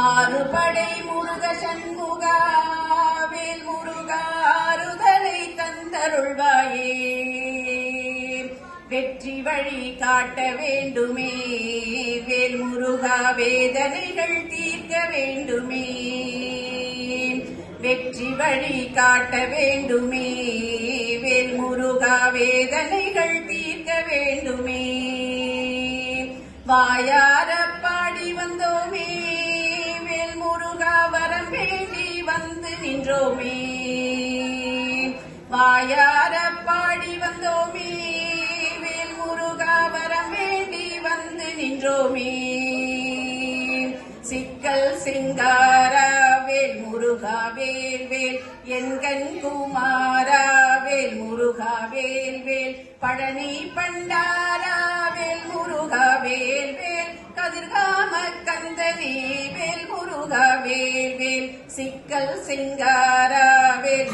ஆறுபடை முருக சண்முகாவில் முருகாறுதலை தந்தருள்வாயே. வெற்றி வழி காட்ட வேண்டுமே வேல் முருகா வேதனைகள் தீர்க்க வேண்டுமே. வெற்றி வழி காட்ட வேண்டுமே வேல் முருகா வேதனைகள் தீர்க்க வேண்டுமே. வாயார நின்றோமே. வாயார பாடி வந்தோமே. வேல் முருகா வரம் வேண்டி வந்து நின்றோமே. சிக்கல் சிங்காரா வேல் முருகா வேல் வேல். என்கண் குமாரா வேல் முருகா வேல் வேல். பழனி பண்டாரா வேல் முருகா வேல் வேல். கதிர்காம கந்தனே வேல் முருகா வேல். வேல் சிக்கல் சிங்காராவேல்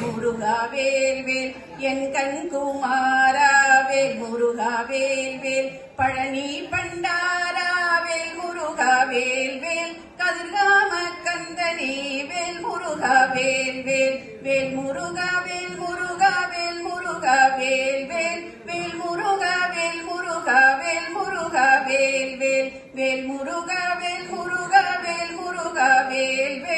வேல் வேல் என் கண் குமாரா வேல் வேல் பழனி பண்டாராவேல் வேல் வேல் கதிர்காம கந்தனே வேல் முருகா வேல் வேல் வேல் முருகா வேல் முருகா வேல் முருகா வேல் வேல் வேல் முருகா வேல் முருகா வேல் முருகா வேல் வேல் வேல் முருகா வேல் முருகா வேல் முருகா வேல் வேல்